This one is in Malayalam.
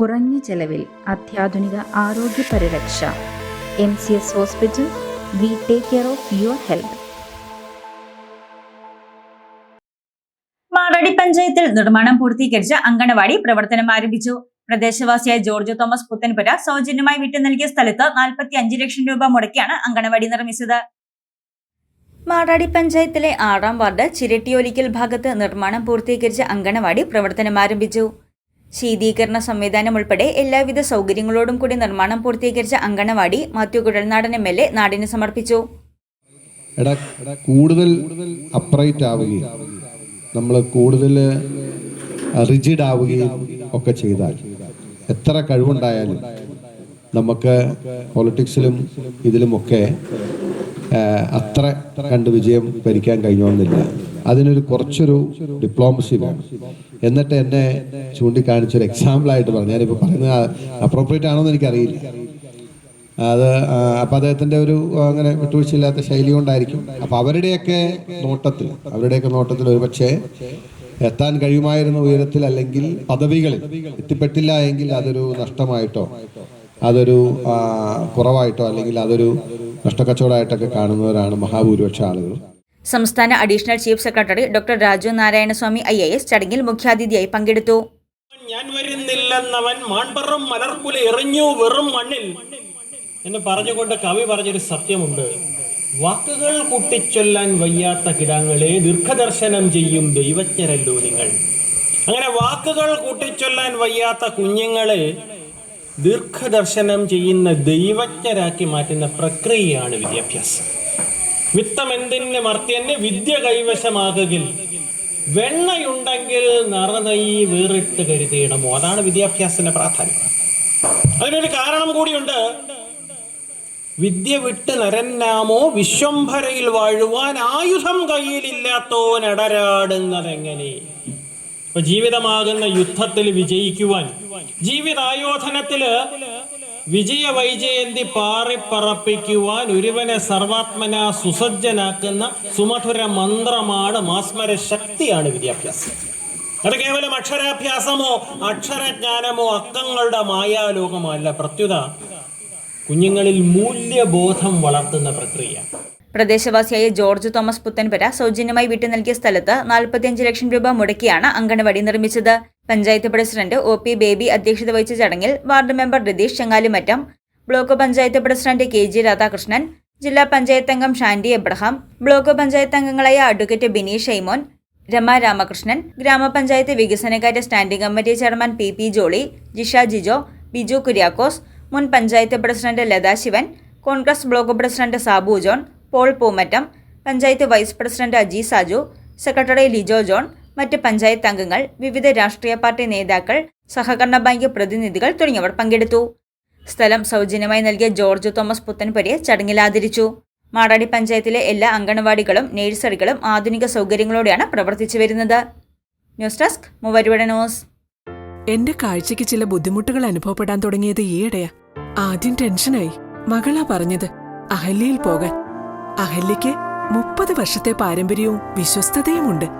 കുറഞ്ഞ ചെലവിൽ അത്യാധുനിക ആരോഗ്യ പരിരക്ഷ. M C S hospital we take care of your health. Maradi പഞ്ചായത്തിൽ നിർമ്മാണം പൂർത്തീകരിച്ച അങ്കണവാടി പ്രവർത്തനം ആരംഭിച്ചു. പ്രദേശവാസിയായ ജോർജ് തോമസ് പുത്തൻപുര സൗജന്യമായി വിട്ടു നൽകിയ സ്ഥലത്ത് നാൽപ്പത്തി അഞ്ച് ലക്ഷം രൂപ മുടക്കിയാണ് അങ്കണവാടി നിർമ്മിച്ചത്. മാറാടി പഞ്ചായത്തിലെ ആറാം വാർഡ് ചിരട്ടിയോലിക്കൽ ഭാഗത്ത് നിർമ്മാണം പൂർത്തീകരിച്ച അങ്കണവാടി പ്രവർത്തനം ആരംഭിച്ചു. ശീതീകരണ സംവിധാനം ഉൾപ്പെടെ എല്ലാവിധ സൗകര്യങ്ങളോടും കൂടി നിർമ്മാണം പൂർത്തീകരിച്ച anganwadi Mathew Kuzhalnadan M L A നാടിന് സമർപ്പിച്ചു. എടാ കൂടുതൽ അപ്രൈറ്റ് ആവുകയും നമ്മൾ കൂടുതൽ റിജിഡ് ആവുകയും ഒക്കെ ചെയ്താൽ എത്ര കഴിവുണ്ടായാലും നമുക്ക് പൊളിറ്റിക്സിലും ഇതിലുമൊക്കെ അത്ര കണ്ട് വിജയം ഭരിക്കാൻ കഴിഞ്ഞോന്നില്ല. അതിനൊരു കുറച്ചൊരു ഡിപ്ലോമസി വേണം. എന്നിട്ട് എന്നെ ചൂണ്ടിക്കാണിച്ചൊരു എക്സാമ്പിളായിട്ട് പറഞ്ഞു. ഞാനിപ്പോൾ പറയുന്നത് അപ്രോപ്രിയേറ്റ് ആണോ എന്ന് എനിക്കറിയില്ല. അത് അപ്പം അദ്ദേഹത്തിന്റെ ഒരു അങ്ങനെ വിട്ടുവീഴ്ചയില്ലാത്ത ശൈലി കൊണ്ടായിരിക്കും. അപ്പം അവരുടെയൊക്കെ നോട്ടത്തിൽ അവരുടെയൊക്കെ നോട്ടത്തിൽ ഒരു പക്ഷേ എത്താൻ കഴിയുമായിരുന്ന ഉയരത്തിൽ അല്ലെങ്കിൽ പദവികളിൽ എത്തിപ്പെട്ടില്ല എങ്കിൽ അതൊരു നഷ്ടമായിട്ടോ അതൊരു കുറവായിട്ടോ അല്ലെങ്കിൽ അതൊരു നഷ്ടക്കച്ചവടമായിട്ടൊക്കെ കാണുന്നവരാണ് മഹാഭൂരിപക്ഷ ആളുകൾ. സംസ്ഥാന additional chief secretary doctor Raju Narayanaswamy I A S ചടങ്ങിൽ മുഖ്യാതിഥിയായി പങ്കെടുത്തു. ഞാൻ വരുന്നില്ലെന്നവൻ മാൺപറം മലർപ്പുല എറിഞ്ഞു വെറും മണ്ണിൽ. എന്ന് പറഞ്ഞുകൊണ്ട് കവി പറഞ്ഞൊരു സത്യമുണ്ട്. വാക്കുകൾ കൂട്ടിച്ചൊല്ലാൻ വയ്യാത്ത കിടാങ്ങളെ ദീർഘദർശനം ചെയ്യും ദൈവജ്ഞരല്ലോ നിങ്ങൾ. അങ്ങനെ വാക്കുകൾ കൂട്ടിച്ചൊല്ലാൻ വയ്യാത്ത കുഞ്ഞുങ്ങളെ ദീർഘദർശനം ചെയ്യുന്ന ദൈവജ്ഞരാക്കി മാറ്റുന്ന പ്രക്രിയയാണ് വിദ്യാഭ്യാസം. വിത്തമെന്തിന് മർത്യന് വിദ്യ കൈവശമാകുകിൽ വെണ്ണയുണ്ടെങ്കിൽ നറനയി വേറിട്ട് കരുതിയിടമോ? അതാണ് വിദ്യാഭ്യാസത്തിന്റെ പ്രാധാന്യം. അതിനൊരു കാരണം കൂടിയുണ്ട്. വിദ്യ വിട്ട് നരന്നാമോ? വിശ്വംഭരയിൽ വാഴുവാൻ ആയുധം കയ്യിലില്ലാത്തോനടരാടുന്നതെങ്ങനെ ഇപ്പൊ ജീവിതമാകുന്ന യുദ്ധത്തിൽ വിജയിക്കുവാൻ ജീവിതായോധനത്തിൽ വിജയ വൈജയന്തി പാറിപ്പറപ്പിക്കുവാൻ ഒരുവനെ സർവാത്മന സുസജ്ജനാക്കുന്ന സുമധുര മന്ത്രമാണ് മാസ്മര ശക്തിയാണ് വിദ്യാഭ്യാസം. അത് കേവലം അക്ഷരാഭ്യാസമോ അക്ഷരജ്ഞാനമോ അക്കങ്ങളുടെ മായാലോകമോ അല്ല പ്രത്യുത കുഞ്ഞുങ്ങളിൽ മൂല്യബോധം വളർത്തുന്ന പ്രക്രിയ. പ്രദേശവാസിയായ ജോർജ് തോമസ് പുത്തൻപുര സൗജന്യമായി വിട്ടു നൽകിയ സ്ഥലത്ത് നാൽപ്പത്തിയഞ്ച് ലക്ഷം രൂപ മുടക്കിയാണ് അങ്കണവാടി നിർമ്മിച്ചത്. Panchayat president O P Baby അധ്യക്ഷത വഹിച്ച ചടങ്ങിൽ ward member Ratheesh Chengalimattam block panchayat president K G Radhakrishnan ജില്ലാ പഞ്ചായത്ത് അംഗം ഷാൻഡി എബ്രഹാം ബ്ലോക്ക് പഞ്ചായത്ത് അംഗങ്ങളായ അഡ്വക്കേറ്റ് ബിനീഷ് ഷൈമോൻ രമ രാമകൃഷ്ണൻ ഗ്രാമപഞ്ചായത്ത് വികസനകാര്യ standing committee chairman P P Jolly Jisha Jijo Biju Kuriakose മുൻ panchayat president Latha Shivan Congress block president Sabu John Paul Poomattam panchayat vice president Aji Saju secretary Lijo John മറ്റ് പഞ്ചായത്ത് അംഗങ്ങൾ വിവിധ രാഷ്ട്രീയ പാർട്ടി നേതാക്കൾ സഹകരണ ബാങ്ക് പ്രതിനിധികൾ തുടങ്ങിയവർ പങ്കെടുത്തു. സ്ഥലം സൗജന്യമായി നൽകിയ ജോർജ് തോമസ് പുത്തൻപുരയെ ചടങ്ങിൽ ആദരിച്ചു. മാടാടി പഞ്ചായത്തിലെ എല്ലാ അംഗനവാടികളും നഴ്സറികളും ആധുനിക സൗകര്യങ്ങളോടെയാണ് പ്രവർത്തിച്ചു വരുന്നത്. ന്യൂസ് ഡെസ്ക് മൂവരുവട ന്യൂസ്. എന്റെ കാഴ്ചയ്ക്ക് ചില ബുദ്ധിമുട്ടുകൾ അനുഭവപ്പെടാൻ തുടങ്ങിയത് ഈയിടെയാ. ആദ്യം ടെൻഷനായി. മകളാ പറഞ്ഞത് അഹല്യയിൽ പോകാൻ. അഹല്യയ്ക്ക് മുപ്പത് വർഷത്തെ പാരമ്പര്യവും വിശ്വസ്തതയുമുണ്ട്.